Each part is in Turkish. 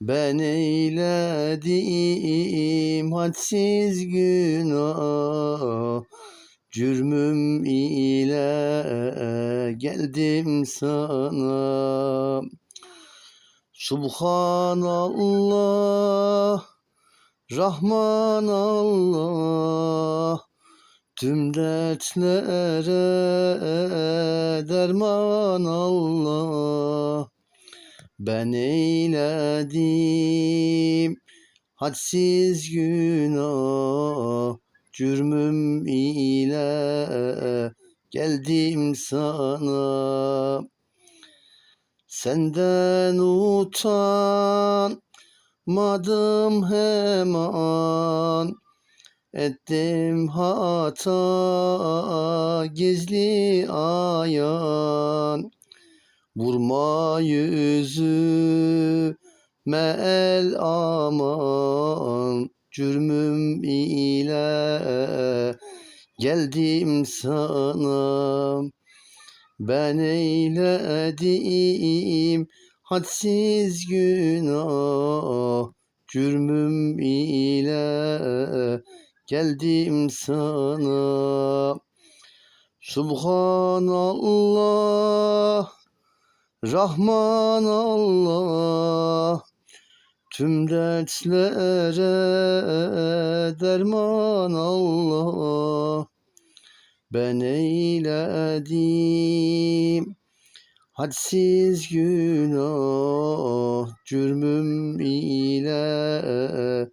ben eyledim hadsiz günah. Cürmüm ile geldim sana. Subhanallah Rahman Allah Tüm dertlere derman Allah ben eyledim. Hadsiz günah Cürmüm ile geldim sana. Senden utanmadım hemen. Ettim hata gizli ayan Vurma yüzüme el aman Cürmüm ile geldim sana. Ben eyledim hadsiz günah Cürmüm ile geldim sana. Subhanallah Rahman Allah Tüm dertlere derman Allah. Ben eyledim hadsiz günah Cürmüm ile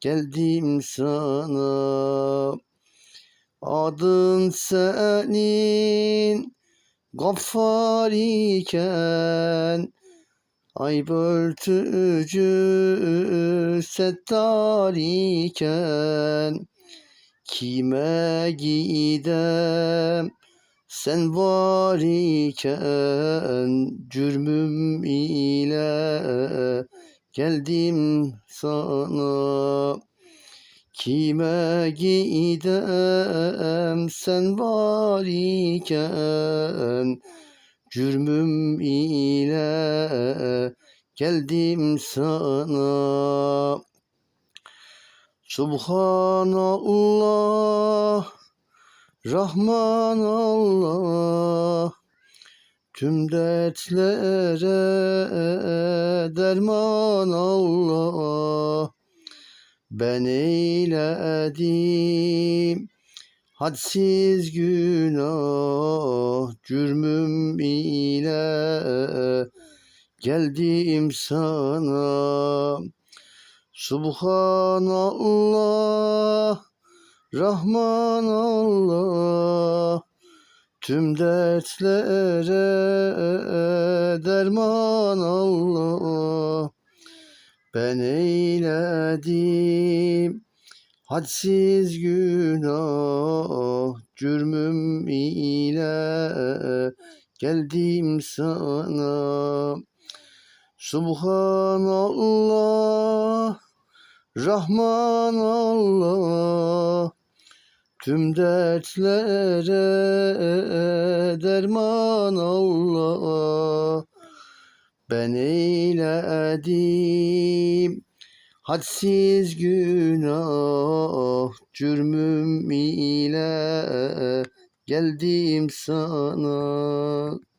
geldim sana. Adın senin Gaffar iken Ayıp örtücü settar iken Kime gidem sen var iken Cürmüm ile geldim sana Kime gidem sen var iken Cürmüm ile geldim sana. Subhanallah Rahman Allah Tüm dertlere derman Allah Ben eyledim. Hadsiz günah Cürmüm ile geldim sana. Subhanallah Rahman Allah Tüm dertlere derman Allah Ben eyledim. Hadsiz günah Cürmüm ile geldim sana. Subhanallah Rahman Allah Tüm dertlere derman Allah Ben eyledim. Hadsiz günah Cürmüm ile geldim sana